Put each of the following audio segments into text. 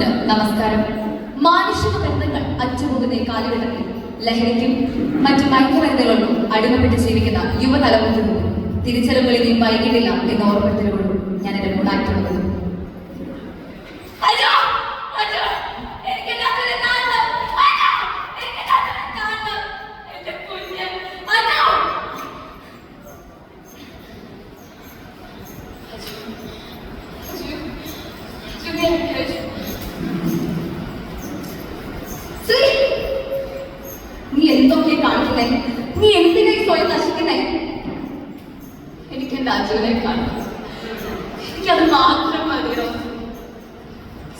ഉണ്ട് നമസ്കാരം. മാനുഷിക ബന്ധങ്ങൾ അച്ചുപോകുന്ന കാലഘട്ടത്തിൽ ലഹരിക്കും മറ്റു മയക്കുമരുന്നുകൾക്കും അടിമപ്പെട്ട് ജീവിക്കുന്ന യുവതലമുറ തിരിച്ചറിവുകൾ ഇനി വൈകിട്ടില്ല എന്ന ഓർമ്മത്തിലൂടെ ഞാൻ എന്റെ മൂടായിട്ടുള്ളത് അയ്യോ! അയ്യോ! എനിക്ക് കാണും എനിക്കത് മാത്രം മതിയോ?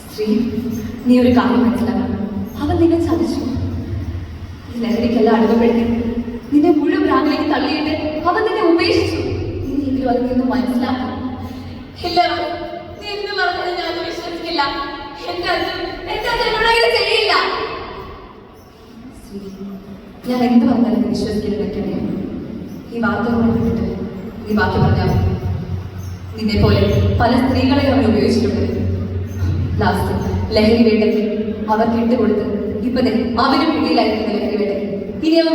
സ്ത്രീ നീ ഒരു കാര്യം മനസ്സിലാക്കണം. അവൻ നിന്നെ ചതിച്ചു. ലഹരിക്കെല്ലാം അടുക്കപ്പെടുത്തി നിന്നെ മുഴുവൻ ഭ്രാന്തിലേക്ക് തള്ളിയിട്ട് അവൻ നിന്നെ ഉപേക്ഷിച്ചു. നീ അതിൽ നിന്ന് മനസ്സിലാക്കണം. ഇല്ല നീ എന്ന് പറഞ്ഞത് ഞാൻ അത് വിശ്വസിക്കില്ല. എന്റെ അച്ഛൻ എന്റെ ചെയ്യില്ല. ഞാൻ എന്ത് പറഞ്ഞാലും വിശ്വസിക്കാൻ വിശ്വസിക്കുന്നത് എനിക്കറിയാം ഈ വാർത്തകൾ കൊണ്ടിട്ട് നീ ബാക്കി പറഞ്ഞാൽ. നിന്നെ പോലെ പല സ്ത്രീകളെ അവർ ഉപയോഗിച്ചിട്ടുണ്ട്. ലാസ്റ്റ് ലഹരി വേണ്ടത്തിൽ അവർക്ക് ഇട്ടുകൊടുത്ത് ഇപ്പൊ ദേ അവനും പിടിയിലായിരിക്കുന്ന ലഹരി വേണ്ടത്തിൽ ഇനി അവൻ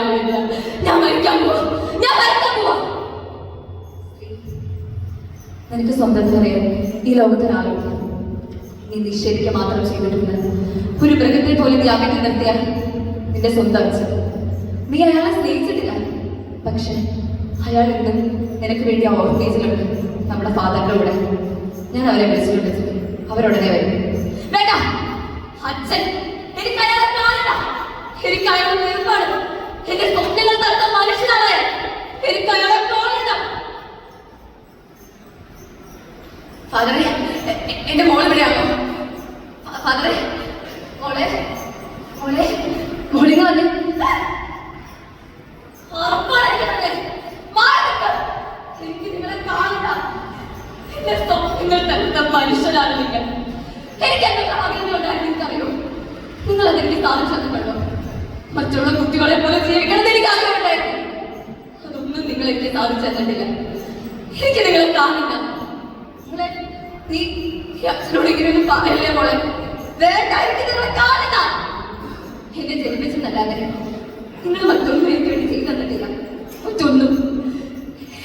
വരില്ല. ഞാൻ മരിക്കാൻ പോകും ഞാൻ മരിക്കാൻ നിനക്ക് സ്വന്തം അറിയാം ഈ ലോകത്തൊരാളില്ല നീ നിഷേധിക്കുക മാത്രം ചെയ്തിട്ടുണ്ട്. ഒരു മൃഗത്തെ പോലെ നീ അകറ്റി നിർത്തിയ നിന്റെ സ്വന്തം അച്ഛൻ. നീ അയാളെ സ്നേഹിച്ചിട്ടില്ല. പക്ഷെ അയാൾ ഇന്ന് നിനക്ക് വേണ്ടി ആ ഓർഫേജിലുണ്ട് നമ്മുടെ കൂടെ. ഞാൻ അവരെ വിളിച്ചിട്ടുണ്ട്. അവരുടനെ വരും. വേണ്ട. അച്ഛൻ എനിക്ക് അയാളെ കാണണ്ട എനിക്ക് അയാളെ വെറുപ്പാണ് എന്റെ സ്വപ്നങ്ങൾ തടുത്ത മനുഷ്യനാണ് എനിക്ക് അയാളെ കാണണ്ട ഫാദറെ എ- എ- എന്റെ മോൾ എവിടെയാണോ ഫാദറെ മോളെ മോളെ മോളിങ് വന്ന്. എനിക്ക് നിങ്ങളെ കാണണ്ട എന്റെ സ്വപ്നങ്ങൾ തടുത്ത മനുഷ്യനാണ് നിങ്ങൾ എനിക്ക് എന്തൊക്കെ ആഗ്രഹങ്ങളുണ്ടായിരുന്നു എനിക്കറിയോ? നിങ്ങൾ അതെനിക്ക് സാധിച്ചു തന്നിട്ടുണ്ടോ? മറ്റുള്ള കുട്ടികളെ പോലെ ജീവിക്കണം എന്ന് എനിക്ക് ആഗ്രഹമുണ്ടായിരുന്നു അതൊന്നും നിങ്ങൾ എനിക്ക് സാധിച്ചു തന്നിട്ടില്ല. എനിക്ക് നിങ്ങളെ കാണില്ല. നിങ്ങളെ നീ അച്ഛനോട് ഇങ്ങനെയൊന്നും പറയല്ലേ മോളെ? വേണ്ട എനിക്ക് നിങ്ങളെ ജന്മിച്ചെന്നല്ലാതെ നിങ്ങൾ മറ്റൊന്നും എനിക്ക് വേണ്ടി ചെയ്തു തന്നിട്ടില്ല മറ്റൊന്നും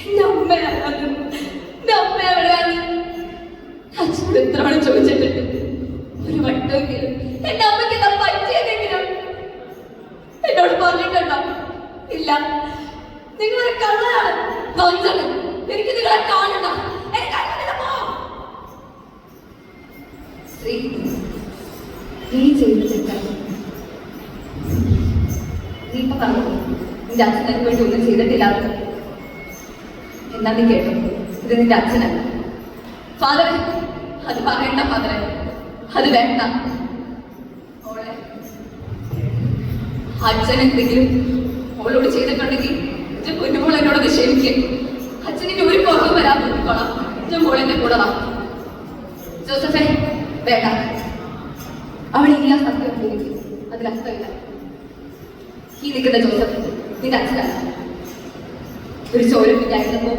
എന്റെ അമ്മ എവിടെയാണ് അച്ഛനോട് എത്ര ചോദിച്ചിട്ടുണ്ട് ഒരു വട്ടമെങ്കിലും എന്റെ അമ്മയ്ക്ക് എന്താ പറ്റിയതെങ്കിലും എന്നോട് പറഞ്ഞിട്ടുണ്ടോ ഇല്ല നിങ്ങളൊരു കള്ളാണ് എനിക്ക് നിങ്ങളെ കാണണ്ട എനിക്ക് അങ്ങനെ പോ ശ്രീ നീ ചെയ്ത തെറ്റാണ് നീ ഇപ്പൊ പറഞ്ഞു നിന്റെ അച്ഛനക്ക് വേണ്ടി ഒന്നും ചെയ്തിട്ടില്ല എന്ന്. നീ കേട്ടോ ഇത് നിന്റെ അച്ഛനല്ല ഫാദറെ അത് പറയണ്ട ഫാദറെ അത് വേണ്ട ഓളെ അച്ഛൻ എന്തെങ്കിലും ഓളോട് ചെയ്തിട്ടുണ്ടെങ്കിൽ എന്റെ പൊന്നുമോൾ അത് ക്ഷമിക്കും അച്ഛനിന് ഒരു കുറവ് വരാൻ നോക്കിക്കോളാം എന്റെ മോൾ കൂടെ വാ ജോസഫേ വേണ്ട അവിടെ ഇല്ല സത്യം അതിൽ ഈ നിൽക്കുന്ന ജോസഫ് നിന്റെ അച്ഛനാണ് ഒരു ചോരം ഇല്ലായിരുന്നപ്പോ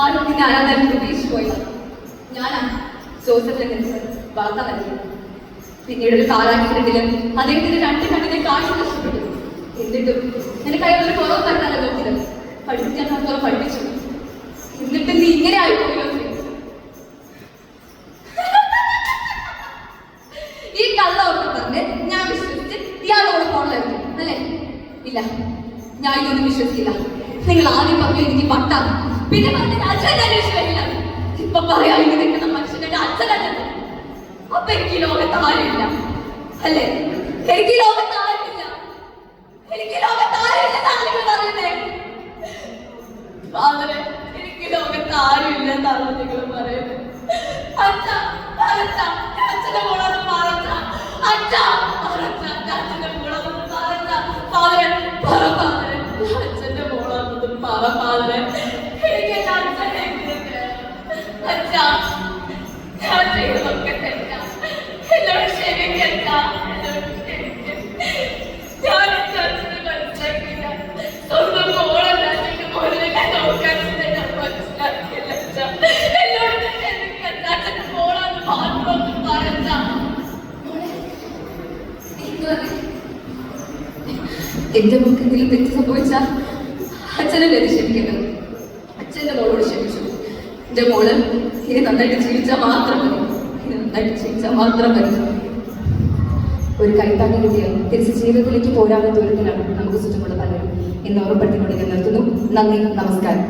ആരും നിന്റെ ആരാധന ഉപേക്ഷിച്ചു പോയത് ഞാനാണ് ജോസഫിനെ നിന്ന് വാർത്ത നൽകിയത്. പിന്നീട് ഒരു കാലാക്സിഡന്റിൽ അദ്ദേഹത്തിന്റെ രണ്ട് കണ്ണിനെ കാഴ്ച നഷ്ടപ്പെട്ടു. എന്നിട്ടും നിനക്ക് അയാൾ ഒരു കുറവ് തരത്തല്ല നോക്കിയത് പഠിപ്പിക്കാൻ പഠിപ്പിച്ചു. എന്നിട്ട് നീ ഇങ്ങനെ ആയിപ്പോയോ ഈ കള്ളമൊക്കെ പറഞ്ഞ് ഞാൻ വിശ്വസിച്ച് ഇയാളോട് പോകണമായിരുന്നു അല്ലേ? ഇല്ല ഞാൻ ഇതൊന്നും വിശ്വസിക്കില്ല നിങ്ങൾ ആദ്യം പറഞ്ഞു എനിക്ക് പട്ടാണ് പിന്നെ പറഞ്ഞ അച്ഛൻ അന്വേഷിക്കില്ല ഇപ്പൊ പറയാ നിൽക്കുന്ന മനുഷ്യന്റെ അച്ഛനല്ലെന്ന് അപ്പൊ എനിക്ക് ലോകത്ത് ആരുമില്ല. അല്ലേ? എനിക്ക് ലോകത്ത് ആരുമില്ല. എനിക്ക് ലോകത്ത് ആരുമില്ല നിങ്ങൾ പറയുന്നേ. എനിക്ക് ലോകത്ത് ആരുമില്ലെന്നാണ് നിങ്ങൾ പറയുന്നത്. അച്ഛ അച്ഛ അച്ഛന്റെ അച്ഛ മറച്ച അച്ഛന്റെ മോളൊന്ന് മറച്ച ഫാദറെ പറ ഫാദറെ അച്ഛന്റെ മോളൊന്ന് പറ ഫാദറെ എനിക്ക് എന്റെ അച്ഛനെ അച്ഛ ഞാൻ ചെയ്തതൊക്കെ തെറ്റാ എന്റെ മോൾക്ക് എന്തെങ്കിലും തെറ്റ് സംഭവിച്ചാൽ അച്ഛനല്ലേ അത് ക്ഷമിക്കുന്നത് അച്ഛന്റെ മോളോട് ക്ഷമിച്ചു. എന്റെ മോൾ ഇനി നന്നായിട്ട് ജീവിച്ചാൽ മാത്രം മതി. നന്നായിട്ട് ജീവിച്ചാൽ മാത്രം മതി. ഒരു കൈത്താങ്ങി കിട്ടിയാൽ തിരിച്ച് ജീവിതത്തിലേക്ക് പോരാതെ ദൂരത്തിലാണ് നമുക്ക് ചുറ്റുമുള്ള പലരും. എന്ന് ഓർമ്മപ്പെടുത്തിക്കൊണ്ട് ഞാൻ നിർത്തുന്നു. നന്ദി നമസ്കാരം.